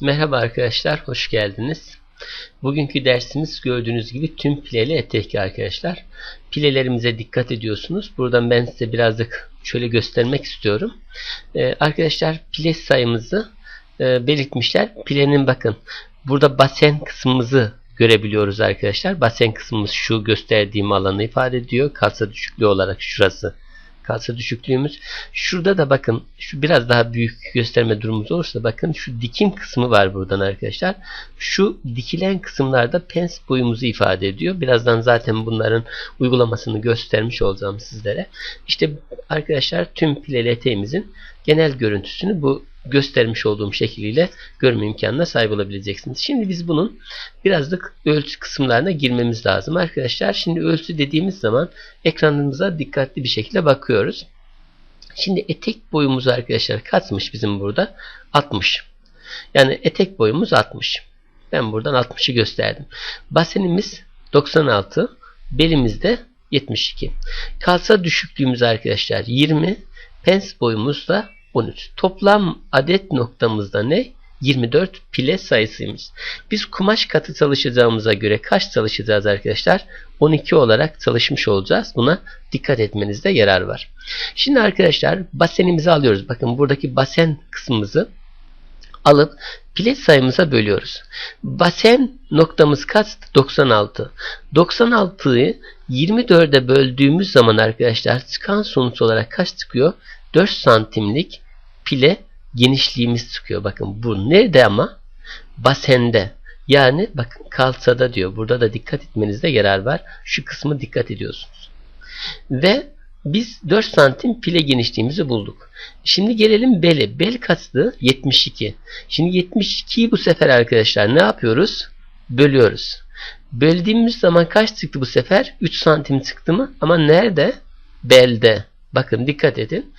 Merhaba arkadaşlar, hoş geldiniz. Bugünkü dersimiz gördüğünüz gibi tüm pileli etek arkadaşlar. Pilelerimize dikkat ediyorsunuz. Buradan ben size birazcık şöyle göstermek istiyorum. Ee, arkadaşlar pile sayımızı e, belirtmişler. Pilenin bakın burada basen kısmımızı görebiliyoruz arkadaşlar. Basen kısmımız şu gösterdiğim alanı ifade ediyor. Kalça düşüklüğü olarak şurası kalça düşüklüğümüz. Şurada da bakın şu biraz daha büyük gösterme durumumuz olursa bakın şu dikim kısmı var buradan arkadaşlar. Şu dikilen kısımlarda pens boyumuzu ifade ediyor. Birazdan zaten bunların uygulamasını göstermiş olacağım sizlere. İşte arkadaşlar tüm pileli eteğimizin genel görüntüsünü bu göstermiş olduğum şekliyle görme imkanına sahip olabileceksiniz. Şimdi biz bunun birazcık ölçü kısımlarına girmemiz lazım. Arkadaşlar şimdi ölçü dediğimiz zaman ekranımıza dikkatli bir şekilde bakıyoruz. Şimdi etek boyumuz arkadaşlar kaçmış bizim burada? 60. Yani etek boyumuz 60. Ben buradan 60'ı gösterdim. Basenimiz 96. Belimizde 72. Kalça düşüklüğümüz arkadaşlar 20. Pens boyumuz da 13. Toplam adet noktamızda ne? 24 pile sayısıymış. Biz kumaş katı çalışacağımıza göre kaç çalışacağız arkadaşlar? 12 olarak çalışmış olacağız. Buna dikkat etmenizde yarar var. Şimdi arkadaşlar basenimizi alıyoruz. Bakın buradaki basen kısmımızı alıp pile sayımıza bölüyoruz. Basen noktamız kaç? 96. 96'yı 24'e böldüğümüz zaman arkadaşlar çıkan sonuç olarak kaç çıkıyor? 4 santimlik pile genişliğimiz çıkıyor. Bakın bu nerede ama? Basende. Yani bakın kalçada diyor. Burada da dikkat etmenizde yarar var. Şu kısmı dikkat ediyorsunuz. Ve biz 4 santim pile genişliğimizi bulduk. Şimdi gelelim bele. Bel kaçtı? 72. Şimdi 72'yi bu sefer arkadaşlar ne yapıyoruz? Bölüyoruz. Böldüğümüz zaman kaç çıktı bu sefer? 3 santim çıktı mı? Ama nerede? Belde. Bakın dikkat edin.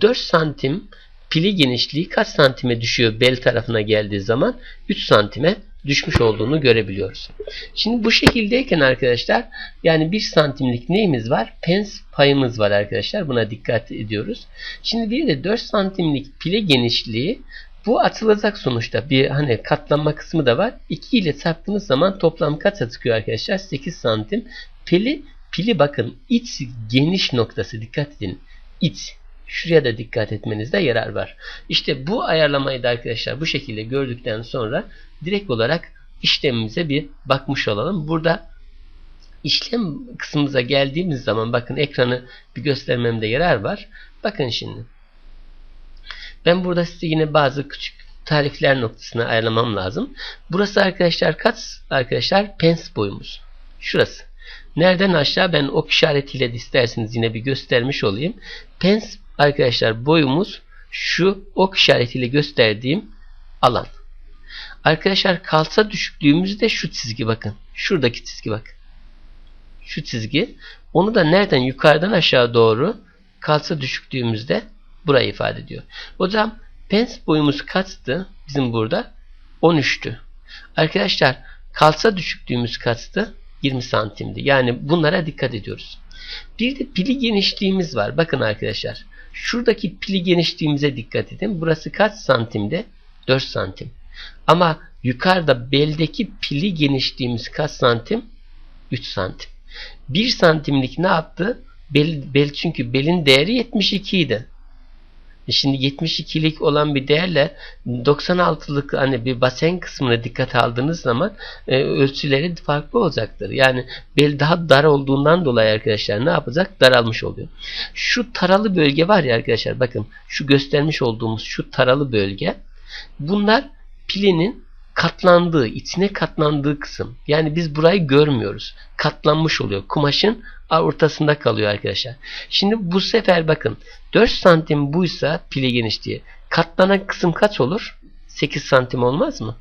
4 santim pili genişliği kaç santime düşüyor bel tarafına geldiği zaman 3 santime düşmüş olduğunu görebiliyoruz. Şimdi bu şekildeyken arkadaşlar yani 1 santimlik neyimiz var? Pens payımız var arkadaşlar. Buna dikkat ediyoruz. Şimdi bir de 4 santimlik pile genişliği bu atılacak sonuçta. Bir hani katlanma kısmı da var. 2 ile çarptığınız zaman toplam kaça çıkıyor arkadaşlar? 8 santim. Pili Pili bakın iç geniş noktası dikkat edin. İç. Şuraya da dikkat etmenizde yarar var. İşte bu ayarlamayı da arkadaşlar bu şekilde gördükten sonra direkt olarak işlemimize bir bakmış olalım. Burada işlem kısmımıza geldiğimiz zaman bakın ekranı bir göstermemde yarar var. Bakın şimdi. Ben burada size yine bazı küçük tarifler noktasını ayarlamam lazım. Burası arkadaşlar kaç arkadaşlar pens boyumuz. Şurası. Nereden aşağı ben ok işaretiyle de isterseniz yine bir göstermiş olayım. Pens arkadaşlar boyumuz şu ok işaretiyle gösterdiğim alan. Arkadaşlar kalça düşüklüğümüzde şu çizgi bakın. Şuradaki çizgi bak. Şu çizgi. Onu da nereden yukarıdan aşağı doğru kalça düşüklüğümüzde burayı ifade ediyor. Hocam pens boyumuz kaçtı? Bizim burada 13'tü. Arkadaşlar kalça düşüklüğümüz kaçtı? 20 santimdi. Yani bunlara dikkat ediyoruz. Bir de pili genişliğimiz var. Bakın arkadaşlar. Şuradaki pili genişliğimize dikkat edin. Burası kaç santimde? 4 santim. Ama yukarıda beldeki pili genişliğimiz kaç santim? 3 santim. 1 santimlik ne yaptı? Bel, bel çünkü belin değeri 72 idi. E şimdi 72'lik olan bir değerle 96'lık hani bir basen kısmına dikkat aldığınız zaman e, ölçüleri farklı olacaktır. Yani bel daha dar olduğundan dolayı arkadaşlar ne yapacak? Daralmış oluyor. Şu taralı bölge var ya arkadaşlar bakın şu göstermiş olduğumuz şu taralı bölge bunlar pilinin katlandığı, içine katlandığı kısım. Yani biz burayı görmüyoruz. Katlanmış oluyor. Kumaşın ortasında kalıyor arkadaşlar. Şimdi bu sefer bakın 4 santim buysa pile genişliği. Katlanan kısım kaç olur? 8 santim olmaz mı?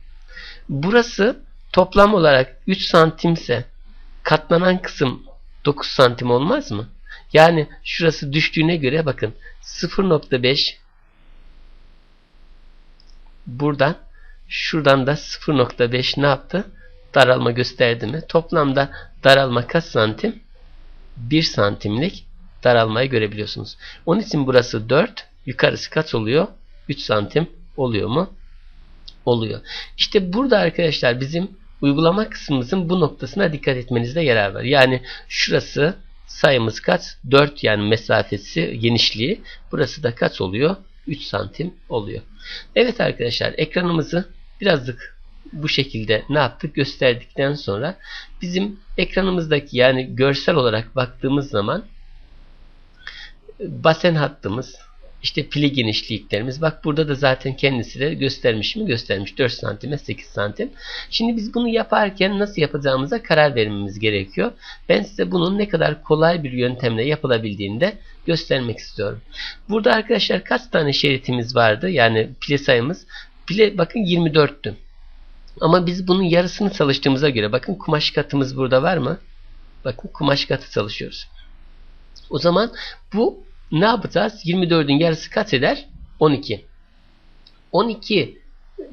Burası toplam olarak 3 santimse katlanan kısım 9 santim olmaz mı? Yani şurası düştüğüne göre bakın 0.5 buradan şuradan da 0.5 ne yaptı? Daralma gösterdi mi? Toplamda daralma kaç santim? 1 santimlik daralmayı görebiliyorsunuz. Onun için burası 4. Yukarısı kaç oluyor? 3 santim oluyor mu? oluyor. İşte burada arkadaşlar bizim uygulama kısmımızın bu noktasına dikkat etmenizde yarar var. Yani şurası sayımız kaç? 4 yani mesafesi, genişliği. Burası da kaç oluyor? 3 santim oluyor. Evet arkadaşlar ekranımızı birazcık bu şekilde ne yaptık gösterdikten sonra bizim ekranımızdaki yani görsel olarak baktığımız zaman basen hattımız işte pili genişliklerimiz. Bak burada da zaten kendisi de göstermiş mi? Göstermiş. 4 santime 8 santim. Şimdi biz bunu yaparken nasıl yapacağımıza karar vermemiz gerekiyor. Ben size bunun ne kadar kolay bir yöntemle yapılabildiğini de göstermek istiyorum. Burada arkadaşlar kaç tane şeritimiz vardı? Yani pile sayımız. Pile bakın 24'tü. Ama biz bunun yarısını çalıştığımıza göre bakın kumaş katımız burada var mı? Bakın kumaş katı çalışıyoruz. O zaman bu ne yapacağız? 24'ün yarısı kaç eder? 12. 12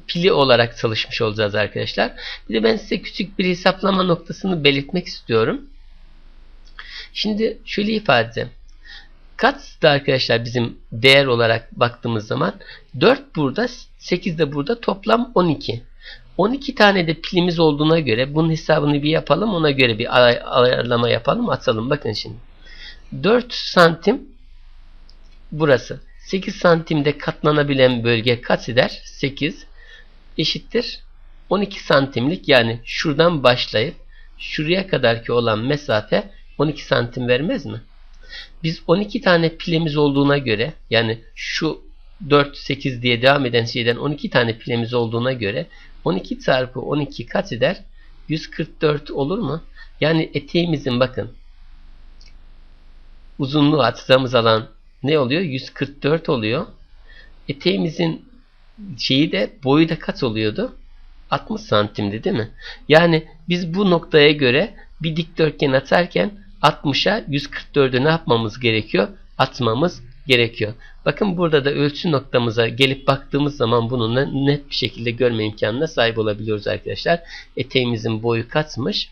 pili olarak çalışmış olacağız arkadaşlar. Bir de ben size küçük bir hesaplama noktasını belirtmek istiyorum. Şimdi şöyle ifade edeceğim. Kaç da arkadaşlar bizim değer olarak baktığımız zaman 4 burada 8 de burada toplam 12. 12 tane de pilimiz olduğuna göre bunun hesabını bir yapalım. Ona göre bir ayarlama yapalım. Atalım. Bakın şimdi. 4 santim burası. 8 santimde katlanabilen bölge kaç eder? 8 eşittir 12 santimlik yani şuradan başlayıp şuraya kadarki olan mesafe 12 santim vermez mi? Biz 12 tane pilemiz olduğuna göre yani şu 4, 8 diye devam eden şeyden 12 tane pilemiz olduğuna göre 12 çarpı 12 kaç eder? 144 olur mu? Yani eteğimizin bakın uzunluğu açacağımız alan ne oluyor? 144 oluyor. Eteğimizin şeyi de boyu da kaç oluyordu? 60 santimdi değil mi? Yani biz bu noktaya göre bir dikdörtgen atarken 60'a 144'ü ne yapmamız gerekiyor? Atmamız gerekiyor. Bakın burada da ölçü noktamıza gelip baktığımız zaman bunu net bir şekilde görme imkanına sahip olabiliyoruz arkadaşlar. Eteğimizin boyu kaçmış?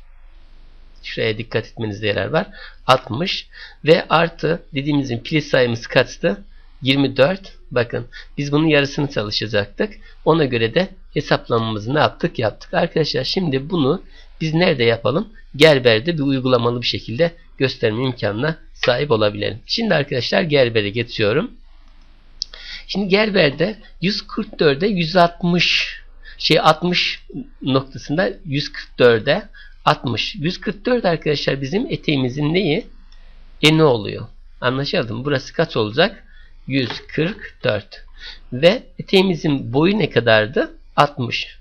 Şuraya dikkat etmenizde yarar var. 60 ve artı dediğimizin pil sayımız kaçtı? 24. Bakın biz bunun yarısını çalışacaktık. Ona göre de hesaplamamızı ne yaptık? Yaptık. Arkadaşlar şimdi bunu biz nerede yapalım? Gerber'de bir uygulamalı bir şekilde gösterme imkanına sahip olabilelim. Şimdi arkadaşlar Gerber'e geçiyorum. Şimdi Gerber'de 144'e 160 şey 60 noktasında 144'e 60. 144 arkadaşlar bizim eteğimizin neyi? Eni oluyor. Anlaşıldı? Burası kaç olacak? 144. Ve eteğimizin boyu ne kadardı? 60.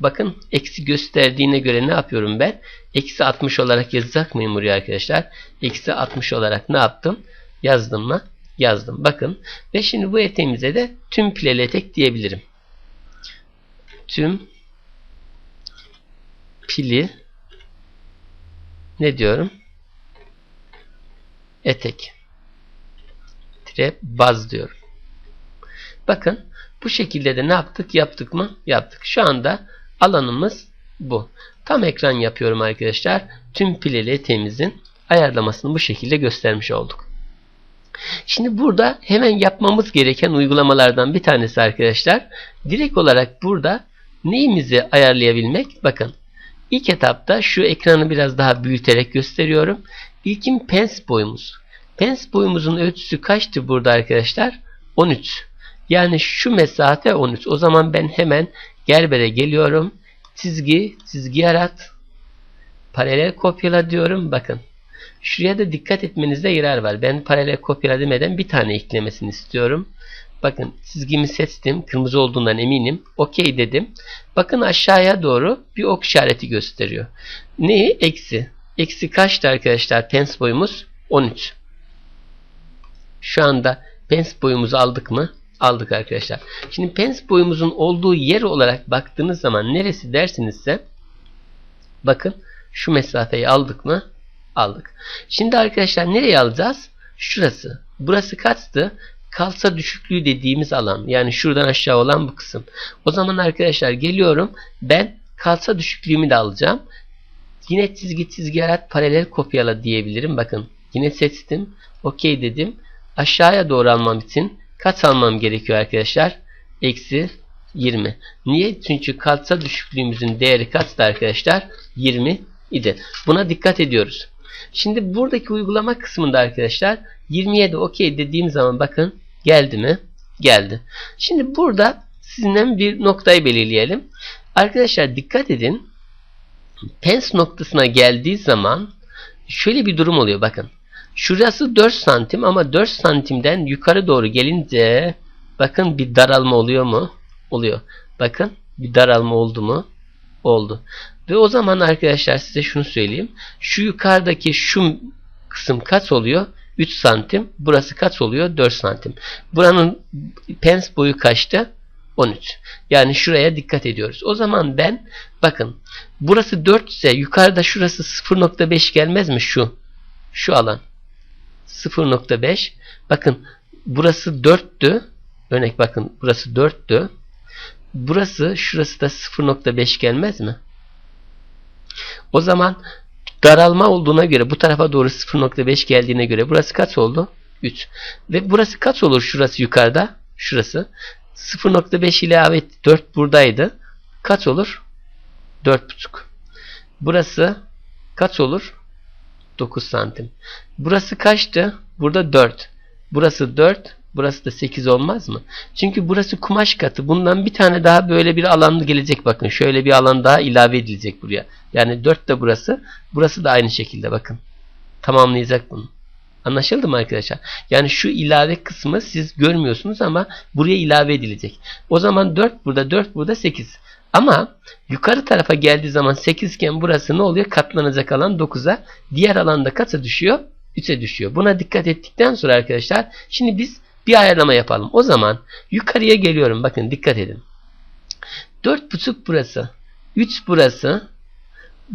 Bakın eksi gösterdiğine göre ne yapıyorum ben? Eksi 60 olarak yazacak mıyım buraya arkadaşlar? Eksi 60 olarak ne yaptım? Yazdım mı? Yazdım. Bakın. Ve şimdi bu eteğimize de tüm pileli etek diyebilirim. Tüm pili ne diyorum? Etek. Tire baz diyorum. Bakın bu şekilde de ne yaptık? Yaptık mı? Yaptık. Şu anda alanımız bu. Tam ekran yapıyorum arkadaşlar. Tüm pileli temizin ayarlamasını bu şekilde göstermiş olduk. Şimdi burada hemen yapmamız gereken uygulamalardan bir tanesi arkadaşlar. Direkt olarak burada neyimizi ayarlayabilmek? Bakın İlk etapta şu ekranı biraz daha büyüterek gösteriyorum. İlkin pens boyumuz. Pens boyumuzun ölçüsü kaçtı burada arkadaşlar? 13. Yani şu mesafe 13. O zaman ben hemen Gerber'e geliyorum. Çizgi, çizgi yarat. Paralel kopyala diyorum. Bakın. Şuraya da dikkat etmenizde yarar var. Ben paralel kopyala demeden bir tane eklemesini istiyorum. Bakın çizgimi seçtim. Kırmızı olduğundan eminim. OK dedim. Bakın aşağıya doğru bir ok işareti gösteriyor. Neyi? Eksi. Eksi kaçtı arkadaşlar? Pens boyumuz 13. Şu anda pens boyumuzu aldık mı? Aldık arkadaşlar. Şimdi pens boyumuzun olduğu yer olarak baktığınız zaman neresi dersinizse bakın şu mesafeyi aldık mı? Aldık. Şimdi arkadaşlar nereye alacağız? Şurası. Burası kaçtı? kalça düşüklüğü dediğimiz alan yani şuradan aşağı olan bu kısım. O zaman arkadaşlar geliyorum ben kalça düşüklüğümü de alacağım. Yine çizgi çizgi yarat paralel kopyala diyebilirim. Bakın yine seçtim. OK dedim. Aşağıya doğru almam için kaç almam gerekiyor arkadaşlar? Eksi 20. Niye? Çünkü kalça düşüklüğümüzün değeri kaçtı arkadaşlar? 20 idi. Buna dikkat ediyoruz. Şimdi buradaki uygulama kısmında arkadaşlar 27 okey dediğim zaman bakın geldi mi? Geldi. Şimdi burada sizinle bir noktayı belirleyelim. Arkadaşlar dikkat edin. Pens noktasına geldiği zaman şöyle bir durum oluyor bakın. Şurası 4 santim ama 4 santimden yukarı doğru gelince bakın bir daralma oluyor mu? Oluyor. Bakın bir daralma oldu mu? Oldu. Ve o zaman arkadaşlar size şunu söyleyeyim. Şu yukarıdaki şu kısım kaç oluyor? 3 santim. Burası kaç oluyor? 4 santim. Buranın pens boyu kaçtı? 13. Yani şuraya dikkat ediyoruz. O zaman ben bakın burası 4 ise yukarıda şurası 0.5 gelmez mi şu? Şu alan. 0.5. Bakın burası 4'tü. Örnek bakın burası 4'tü. Burası şurası da 0.5 gelmez mi? O zaman daralma olduğuna göre bu tarafa doğru 0.5 geldiğine göre burası kaç oldu? 3. Ve burası kaç olur şurası yukarıda? Şurası. 0.5 ilave 4 buradaydı. Kaç olur? 4.5. Burası kaç olur? 9 santim. Burası kaçtı? Burada 4. Burası 4. Burası da 8 olmaz mı? Çünkü burası kumaş katı. Bundan bir tane daha böyle bir alan gelecek bakın. Şöyle bir alan daha ilave edilecek buraya. Yani 4 de burası. Burası da aynı şekilde bakın. Tamamlayacak bunu. Anlaşıldı mı arkadaşlar? Yani şu ilave kısmı siz görmüyorsunuz ama buraya ilave edilecek. O zaman 4 burada 4 burada 8. Ama yukarı tarafa geldiği zaman 8 iken burası ne oluyor? Katlanacak alan 9'a. Diğer alanda kaça düşüyor? 3'e düşüyor. Buna dikkat ettikten sonra arkadaşlar şimdi biz bir ayarlama yapalım. O zaman yukarıya geliyorum. Bakın dikkat edin. 4.5 burası. 3 burası.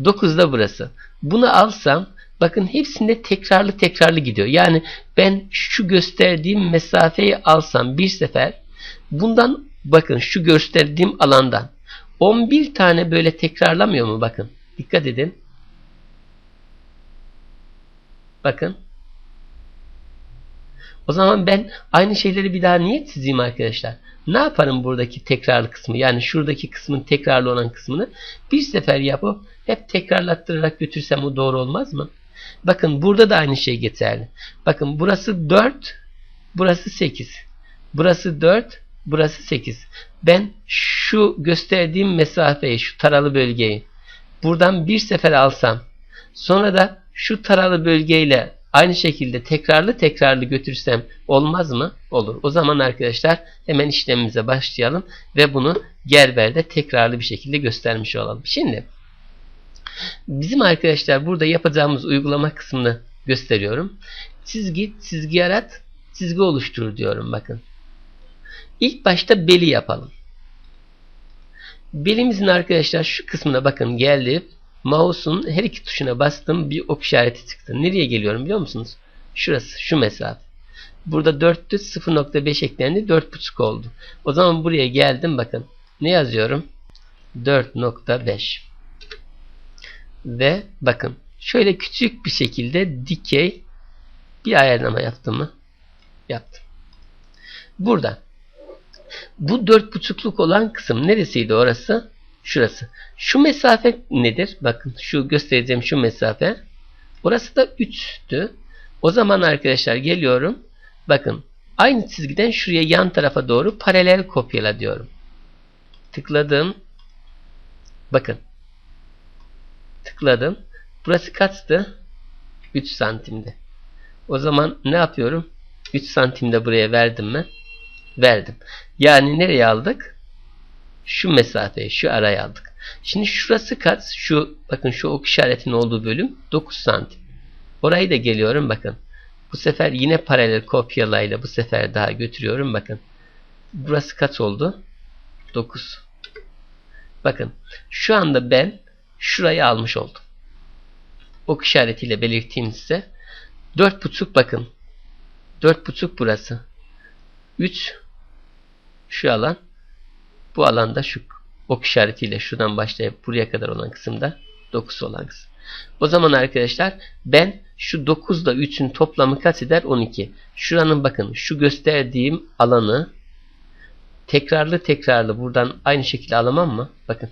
9 da burası. Bunu alsam bakın hepsinde tekrarlı tekrarlı gidiyor. Yani ben şu gösterdiğim mesafeyi alsam bir sefer bundan bakın şu gösterdiğim alandan 11 tane böyle tekrarlamıyor mu? Bakın. Dikkat edin. Bakın. O zaman ben aynı şeyleri bir daha niye çizeyim arkadaşlar? Ne yaparım buradaki tekrarlı kısmı? Yani şuradaki kısmın tekrarlı olan kısmını bir sefer yapıp hep tekrarlattırarak götürsem bu doğru olmaz mı? Bakın burada da aynı şey geçerli. Bakın burası 4, burası 8. Burası 4, burası 8. Ben şu gösterdiğim mesafeyi, şu taralı bölgeyi buradan bir sefer alsam, sonra da şu taralı bölgeyle aynı şekilde tekrarlı tekrarlı götürsem olmaz mı? Olur. O zaman arkadaşlar hemen işlemimize başlayalım ve bunu Gerber'de tekrarlı bir şekilde göstermiş olalım. Şimdi bizim arkadaşlar burada yapacağımız uygulama kısmını gösteriyorum. Çizgi, çizgi yarat, çizgi oluştur diyorum bakın. İlk başta beli yapalım. Belimizin arkadaşlar şu kısmına bakın geldi. Mouse'un her iki tuşuna bastım bir ok işareti çıktı. Nereye geliyorum biliyor musunuz? Şurası şu mesafe. Burada 4'tü 0.5 eklendi 4.5 oldu. O zaman buraya geldim bakın. Ne yazıyorum? 4.5 Ve bakın şöyle küçük bir şekilde dikey bir ayarlama yaptım mı? Yaptım. Burada bu dört buçukluk olan kısım neresiydi orası? Şurası. Şu mesafe nedir? Bakın şu göstereceğim şu mesafe. Orası da 3'tü. O zaman arkadaşlar geliyorum. Bakın aynı çizgiden şuraya yan tarafa doğru paralel kopyala diyorum. Tıkladım. Bakın. Tıkladım. Burası kaçtı? 3 santimdi. O zaman ne yapıyorum? 3 santimde buraya verdim mi? Verdim. Yani nereye aldık? Şu mesafeyi, şu araya aldık. Şimdi şurası kaç? Şu bakın şu ok işaretinin olduğu bölüm 9 santim. Orayı da geliyorum bakın. Bu sefer yine paralel kopyalayla bu sefer daha götürüyorum bakın. Burası kaç oldu? 9. Bakın şu anda ben şurayı almış oldum. Ok işaretiyle belirteyim size. 4.5 bakın. 4.5 burası. 3 şu alan bu alanda şu ok işaretiyle şuradan başlayıp buraya kadar olan kısımda 9 olan kısım. O zaman arkadaşlar ben şu 9 ile 3'ün toplamı kaç eder? 12. Şuranın bakın şu gösterdiğim alanı tekrarlı tekrarlı buradan aynı şekilde alamam mı? Bakın.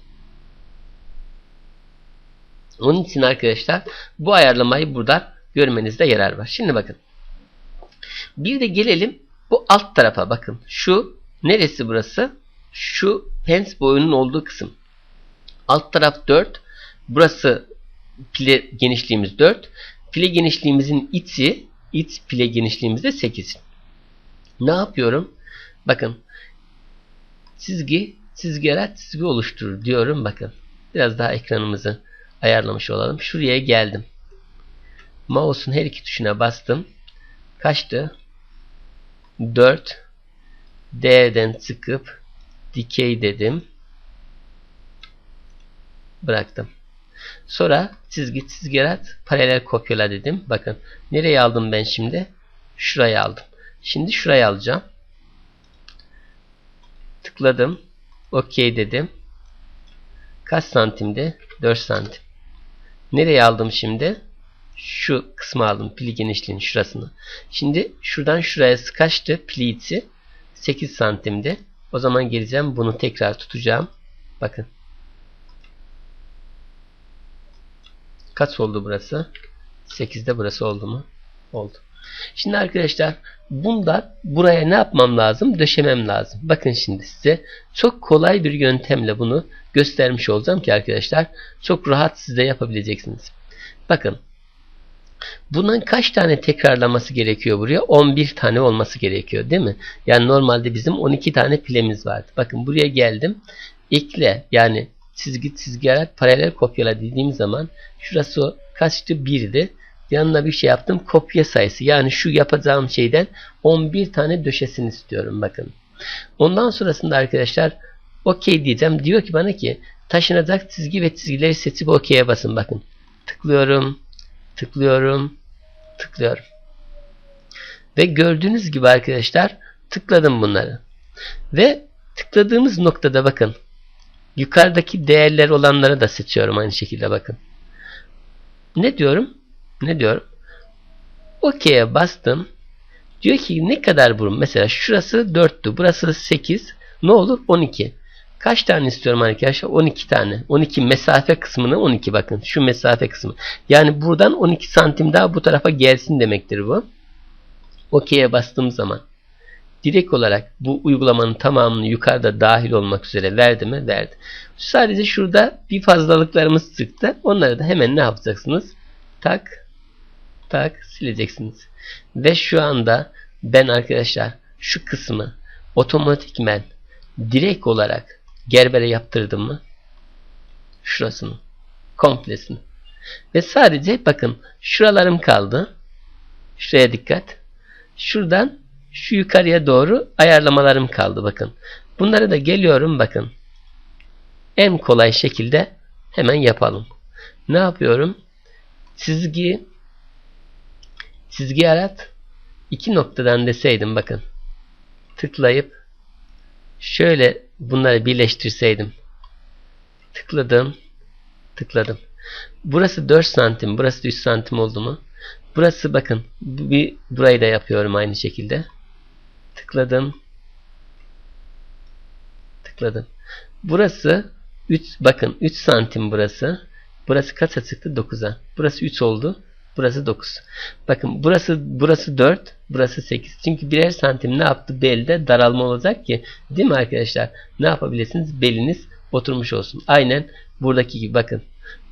Onun için arkadaşlar bu ayarlamayı burada görmenizde yarar var. Şimdi bakın. Bir de gelelim bu alt tarafa bakın. Şu neresi burası? Şu pens boyunun olduğu kısım. Alt taraf 4. Burası pile genişliğimiz 4. Pile genişliğimizin içi, iç pile genişliğimiz de 8. Ne yapıyorum? Bakın. Çizgi, çizgi yarat, çizgi oluşturur diyorum. Bakın. Biraz daha ekranımızı ayarlamış olalım. Şuraya geldim. Mouse'un her iki tuşuna bastım. Kaçtı? 4 D'den çıkıp dikey dedim. Bıraktım. Sonra çizgi çizgi yarat paralel kopyala dedim. Bakın nereye aldım ben şimdi? Şuraya aldım. Şimdi şuraya alacağım. Tıkladım. OK dedim. Kaç santimde? 4 santim. Nereye aldım şimdi? Şu kısmı aldım. Pili genişliğinin şurasını. Şimdi şuradan şuraya kaçtı? İçi 8 santimdi. O zaman geleceğim. Bunu tekrar tutacağım. Bakın. Kaç oldu burası? 8'de burası oldu mu? Oldu. Şimdi arkadaşlar bunda buraya ne yapmam lazım? Döşemem lazım. Bakın şimdi size çok kolay bir yöntemle bunu göstermiş olacağım ki arkadaşlar çok rahat siz de yapabileceksiniz. Bakın Bunun kaç tane tekrarlaması gerekiyor buraya? 11 tane olması gerekiyor değil mi? Yani normalde bizim 12 tane pilemiz vardı. Bakın buraya geldim. Ekle yani çizgi çizgi yarat paralel kopyala dediğim zaman şurası kaçtı? 1'di. Yanına bir şey yaptım. Kopya sayısı. Yani şu yapacağım şeyden 11 tane döşesini istiyorum. Bakın. Ondan sonrasında arkadaşlar OK diyeceğim. Diyor ki bana ki taşınacak çizgi ve çizgileri seçip OK'ye basın. Bakın. Tıklıyorum. Tıklıyorum. Tıklıyorum. Ve gördüğünüz gibi arkadaşlar tıkladım bunları. Ve tıkladığımız noktada bakın. Yukarıdaki değerler olanları da seçiyorum aynı şekilde bakın. Ne diyorum? Ne diyorum? OK'ye bastım. Diyor ki ne kadar burun? Mesela şurası 4'tü. Burası 8. Ne olur? 12. Kaç tane istiyorum arkadaşlar? 12 tane. 12 mesafe kısmını 12 bakın. Şu mesafe kısmı. Yani buradan 12 santim daha bu tarafa gelsin demektir bu. OK'ye bastığım zaman direkt olarak bu uygulamanın tamamını yukarıda dahil olmak üzere verdi mi? Verdi. Sadece şurada bir fazlalıklarımız çıktı. Onları da hemen ne yapacaksınız? Tak tak sileceksiniz. Ve şu anda ben arkadaşlar şu kısmı otomatikmen direkt olarak gerbere yaptırdım mı? Şurasını. Komplesini. Ve sadece bakın şuralarım kaldı. Şuraya dikkat. Şuradan şu yukarıya doğru ayarlamalarım kaldı bakın. Bunları da geliyorum bakın. En kolay şekilde hemen yapalım. Ne yapıyorum? Çizgi çizgi yarat. iki noktadan deseydim bakın. Tıklayıp şöyle bunları birleştirseydim. Tıkladım. Tıkladım. Burası 4 santim. Burası 3 santim oldu mu? Burası bakın. Bir, burayı da yapıyorum aynı şekilde. Tıkladım. Tıkladım. Burası 3 bakın 3 santim burası. Burası kaça çıktı? 9'a. Burası 3 oldu. Burası 9. Bakın burası burası 4, burası 8. Çünkü birer santim ne yaptı? Belde daralma olacak ki. Değil mi arkadaşlar? Ne yapabilirsiniz? Beliniz oturmuş olsun. Aynen buradaki gibi bakın.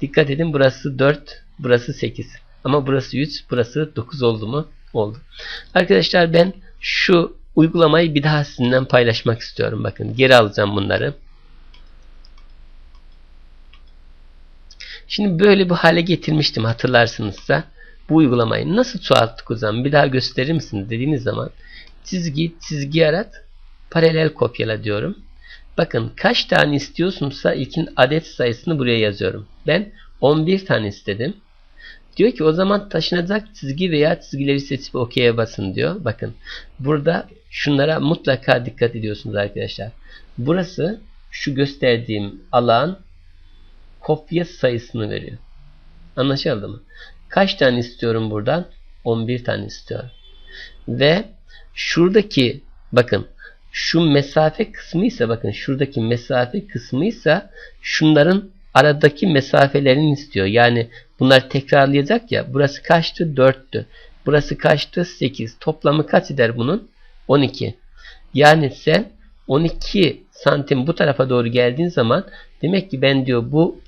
Dikkat edin burası 4, burası 8. Ama burası 3, burası 9 oldu mu? Oldu. Arkadaşlar ben şu uygulamayı bir daha sizinle paylaşmak istiyorum. Bakın geri alacağım bunları. Şimdi böyle bir hale getirmiştim hatırlarsınızsa. Bu uygulamayı nasıl çoğalttık o zaman bir daha gösterir misiniz dediğiniz zaman çizgi çizgi yarat paralel kopyala diyorum. Bakın kaç tane istiyorsunuzsa ilkin adet sayısını buraya yazıyorum. Ben 11 tane istedim. Diyor ki o zaman taşınacak çizgi veya çizgileri seçip OK'ye basın diyor. Bakın burada şunlara mutlaka dikkat ediyorsunuz arkadaşlar. Burası şu gösterdiğim alan kopya sayısını veriyor. Anlaşıldı mı? Kaç tane istiyorum buradan? 11 tane istiyorum. Ve şuradaki bakın şu mesafe kısmıysa bakın şuradaki mesafe kısmıysa şunların aradaki mesafelerini istiyor. Yani bunlar tekrarlayacak ya. Burası kaçtı? 4'tü. Burası kaçtı? 8. Toplamı kaç eder bunun? 12. Yani sen 12 santim bu tarafa doğru geldiğin zaman demek ki ben diyor bu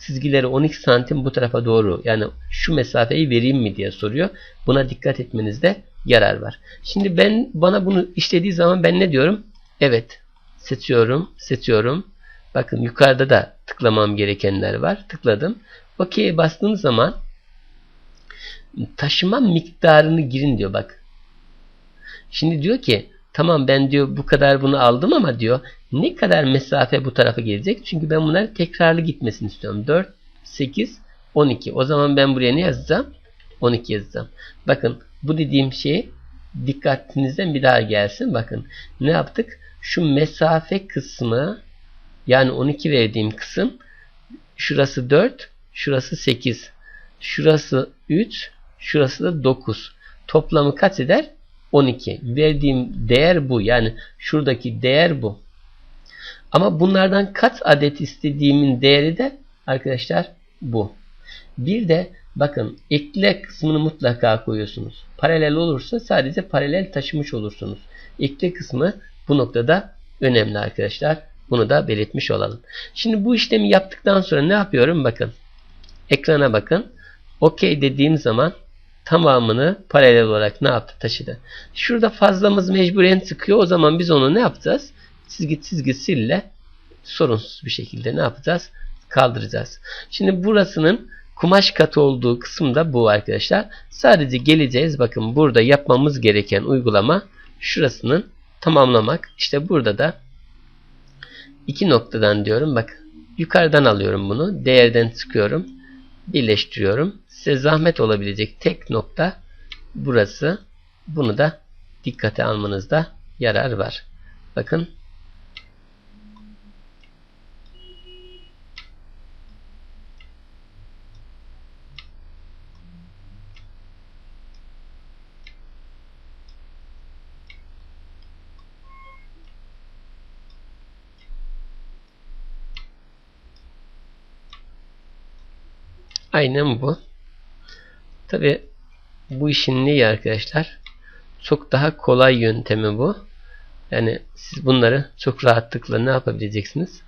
çizgileri 12 santim bu tarafa doğru yani şu mesafeyi vereyim mi diye soruyor. Buna dikkat etmenizde yarar var. Şimdi ben bana bunu işlediği zaman ben ne diyorum? Evet seçiyorum seçiyorum. Bakın yukarıda da tıklamam gerekenler var. Tıkladım. OK'ye bastığım zaman taşıma miktarını girin diyor bak. Şimdi diyor ki tamam ben diyor bu kadar bunu aldım ama diyor ne kadar mesafe bu tarafa gelecek? Çünkü ben bunları tekrarlı gitmesini istiyorum. 4, 8, 12. O zaman ben buraya ne yazacağım? 12 yazacağım. Bakın bu dediğim şey dikkatinizden bir daha gelsin. Bakın ne yaptık? Şu mesafe kısmı yani 12 verdiğim kısım şurası 4, şurası 8. Şurası 3, şurası da 9. Toplamı kaç eder? 12. Verdiğim değer bu. Yani şuradaki değer bu. Ama bunlardan kaç adet istediğimin değeri de arkadaşlar bu. Bir de bakın ekle kısmını mutlaka koyuyorsunuz. Paralel olursa sadece paralel taşımış olursunuz. Ekle kısmı bu noktada önemli arkadaşlar. Bunu da belirtmiş olalım. Şimdi bu işlemi yaptıktan sonra ne yapıyorum? Bakın. Ekrana bakın. OK dediğim zaman tamamını paralel olarak ne yaptı? Taşıdı. Şurada fazlamız mecburen çıkıyor. O zaman biz onu ne yapacağız? Çizgi çizgi sille sorunsuz bir şekilde ne yapacağız? Kaldıracağız. Şimdi burasının kumaş katı olduğu kısım da bu arkadaşlar. Sadece geleceğiz. Bakın burada yapmamız gereken uygulama şurasının tamamlamak. İşte burada da iki noktadan diyorum. Bak yukarıdan alıyorum bunu. Değerden çıkıyorum. Birleştiriyorum. Size zahmet olabilecek tek nokta burası. Bunu da dikkate almanızda yarar var. Bakın Aynen bu. Tabi bu işin neyi arkadaşlar? Çok daha kolay yöntemi bu. Yani siz bunları çok rahatlıkla ne yapabileceksiniz?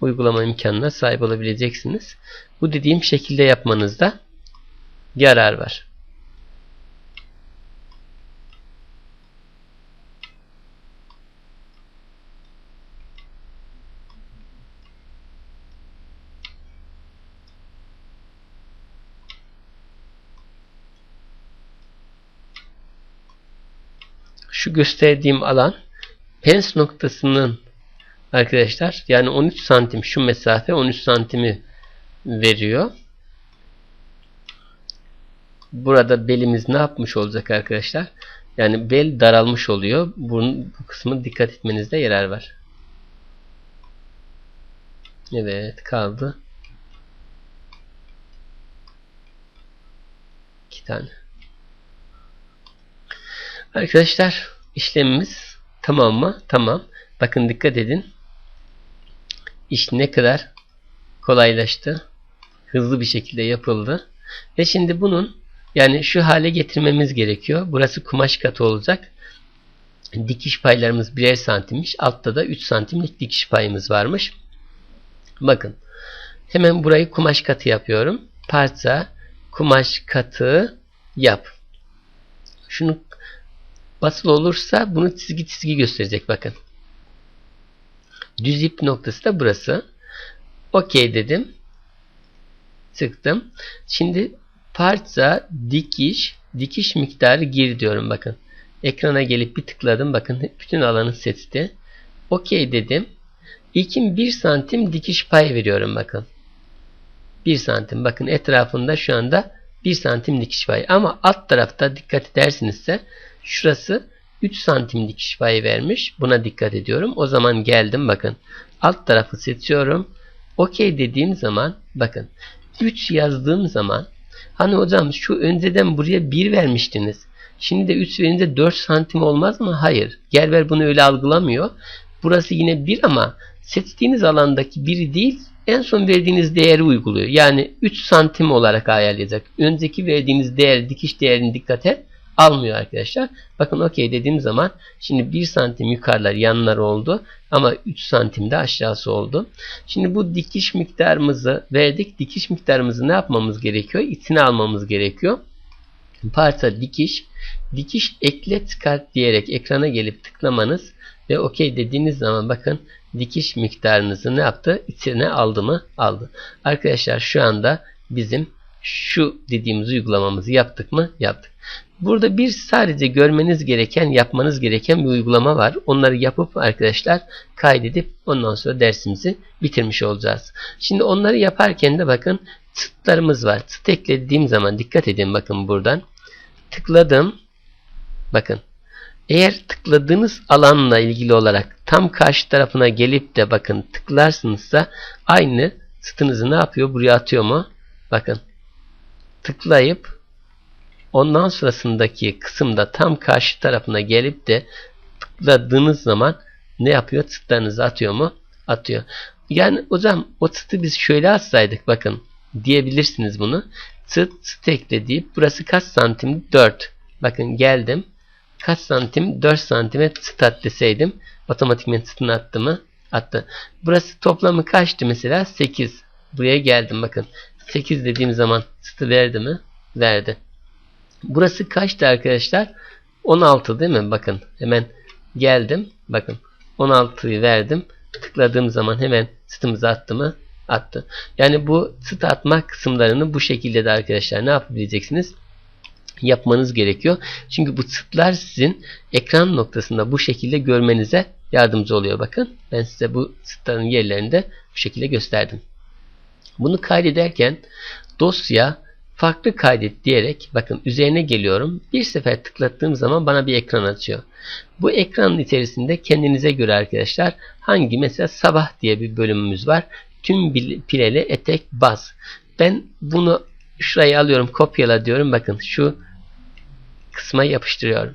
Uygulama imkanına sahip olabileceksiniz. Bu dediğim şekilde yapmanızda yarar var. Şu gösterdiğim alan pens noktasının arkadaşlar yani 13 santim şu mesafe 13 santimi veriyor. Burada belimiz ne yapmış olacak arkadaşlar? Yani bel daralmış oluyor. Bunun, bu kısmı dikkat etmenizde yarar var. Evet kaldı. İki tane. Arkadaşlar işlemimiz tamam mı? Tamam. Bakın dikkat edin. İş ne kadar kolaylaştı. Hızlı bir şekilde yapıldı. Ve şimdi bunun yani şu hale getirmemiz gerekiyor. Burası kumaş katı olacak. Dikiş paylarımız birer santimmiş. Altta da 3 santimlik dikiş payımız varmış. Bakın. Hemen burayı kumaş katı yapıyorum. Parça kumaş katı yap. Şunu basılı olursa bunu çizgi çizgi gösterecek bakın. Düz ip noktası da burası. OK dedim. Çıktım. Şimdi parça dikiş dikiş miktarı gir diyorum bakın. Ekrana gelip bir tıkladım. Bakın bütün alanı seçti. OK dedim. İlkin 1 santim dikiş pay veriyorum bakın. 1 santim. Bakın etrafında şu anda 1 santim dikiş payı. Ama alt tarafta dikkat edersinizse Şurası 3 santim dikiş payı vermiş. Buna dikkat ediyorum. O zaman geldim bakın. Alt tarafı seçiyorum. OK dediğim zaman bakın 3 yazdığım zaman hani hocam şu önceden buraya 1 vermiştiniz. Şimdi de 3 verince 4 santim olmaz mı? Hayır. Gerber bunu öyle algılamıyor. Burası yine 1 ama seçtiğiniz alandaki 1'i değil en son verdiğiniz değeri uyguluyor. Yani 3 santim olarak ayarlayacak. Önceki verdiğiniz değer dikiş değerini dikkate almıyor arkadaşlar. Bakın okey dediğim zaman şimdi 1 santim yukarılar yanlar oldu ama 3 santim de aşağısı oldu. Şimdi bu dikiş miktarımızı verdik. Dikiş miktarımızı ne yapmamız gerekiyor? İçine almamız gerekiyor. Parça dikiş. Dikiş ekle çıkart diyerek ekrana gelip tıklamanız ve okey dediğiniz zaman bakın dikiş miktarınızı ne yaptı? İçine aldı mı? Aldı. Arkadaşlar şu anda bizim şu dediğimiz uygulamamızı yaptık mı? Yaptık. Burada bir sadece görmeniz gereken, yapmanız gereken bir uygulama var. Onları yapıp arkadaşlar kaydedip ondan sonra dersimizi bitirmiş olacağız. Şimdi onları yaparken de bakın çıtlarımız var. Çıt eklediğim zaman dikkat edin bakın buradan. Tıkladım. Bakın. Eğer tıkladığınız alanla ilgili olarak tam karşı tarafına gelip de bakın tıklarsınızsa aynı çıtınızı ne yapıyor? Buraya atıyor mu? Bakın. Tıklayıp ondan sonrasındaki kısımda tam karşı tarafına gelip de tıkladığınız zaman ne yapıyor? Çıtlarınızı atıyor mu? Atıyor. Yani hocam o çıtı biz şöyle atsaydık bakın diyebilirsiniz bunu. Çıt çıt ekle deyip burası kaç santim? 4. Bakın geldim. Kaç santim? 4 santime çıt at deseydim otomatikmen çıtını attı mı? Attı. Burası toplamı kaçtı mesela? 8. Buraya geldim bakın. 8 dediğim zaman çıtı verdi mi? Verdi. Burası kaçtı arkadaşlar? 16 değil mi? Bakın hemen geldim. Bakın 16'yı verdim. Tıkladığım zaman hemen çıtımızı attı mı? Attı. Yani bu çıt atma kısımlarını bu şekilde de arkadaşlar ne yapabileceksiniz? Yapmanız gerekiyor. Çünkü bu çıtlar sizin ekran noktasında bu şekilde görmenize yardımcı oluyor. Bakın ben size bu çıtların yerlerini de bu şekilde gösterdim. Bunu kaydederken dosya farklı kaydet diyerek bakın üzerine geliyorum. Bir sefer tıklattığım zaman bana bir ekran açıyor. Bu ekranın içerisinde kendinize göre arkadaşlar hangi mesela sabah diye bir bölümümüz var. Tüm pileli etek baz. Ben bunu şuraya alıyorum kopyala diyorum. Bakın şu kısma yapıştırıyorum.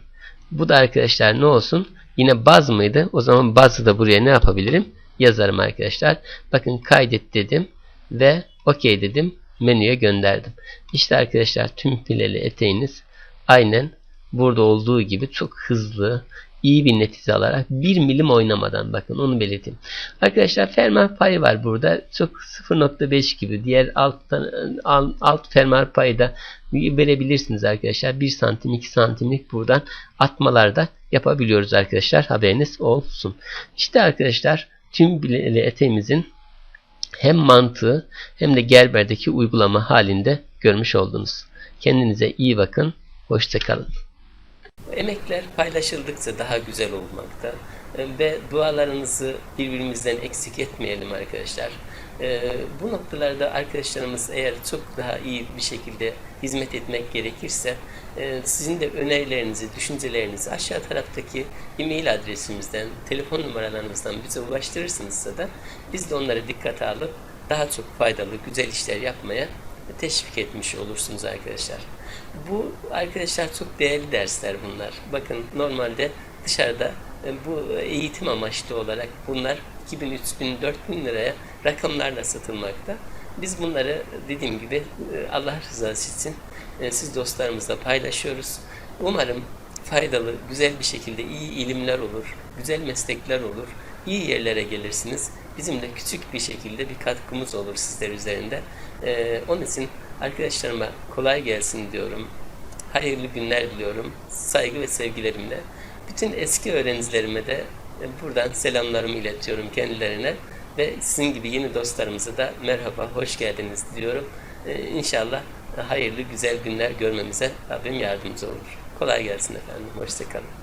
Bu da arkadaşlar ne olsun? Yine baz mıydı? O zaman bazı da buraya ne yapabilirim? Yazarım arkadaşlar. Bakın kaydet dedim ve OK dedim menüye gönderdim. İşte arkadaşlar tüm pileli eteğiniz aynen burada olduğu gibi çok hızlı, iyi bir netice alarak 1 milim oynamadan bakın onu belirteyim. Arkadaşlar fermuar payı var burada. Çok 0.5 gibi. Diğer alt, alt fermuar payı da verebilirsiniz arkadaşlar. 1 santim 2 santimlik buradan atmalarda yapabiliyoruz arkadaşlar. Haberiniz olsun. İşte arkadaşlar tüm bileli eteğimizin hem mantığı hem de Gerber'deki uygulama halinde görmüş oldunuz. Kendinize iyi bakın. Hoşçakalın. Emekler paylaşıldıkça daha güzel olmakta ve dualarınızı birbirimizden eksik etmeyelim arkadaşlar. Bu noktalarda arkadaşlarımız eğer çok daha iyi bir şekilde hizmet etmek gerekirse sizin de önerilerinizi, düşüncelerinizi aşağı taraftaki e-mail adresimizden, telefon numaralarımızdan bize ulaştırırsınızsa da biz de onları dikkate alıp daha çok faydalı, güzel işler yapmaya teşvik etmiş olursunuz arkadaşlar. Bu arkadaşlar çok değerli dersler bunlar. Bakın normalde dışarıda bu eğitim amaçlı olarak bunlar 2000, 3000, 4000 liraya rakamlarla satılmakta. Biz bunları dediğim gibi Allah rızası için siz dostlarımızla paylaşıyoruz. Umarım faydalı, güzel bir şekilde iyi ilimler olur, güzel meslekler olur, iyi yerlere gelirsiniz. Bizim de küçük bir şekilde bir katkımız olur sizler üzerinde. Ee, onun için arkadaşlarıma kolay gelsin diyorum. Hayırlı günler diliyorum. Saygı ve sevgilerimle. Bütün eski öğrencilerime de buradan selamlarımı iletiyorum kendilerine. Ve sizin gibi yeni dostlarımıza da merhaba, hoş geldiniz diyorum. Ee, inşallah hayırlı, güzel günler görmemize Rabbim yardımcı olur. Kolay gelsin efendim. Hoşçakalın.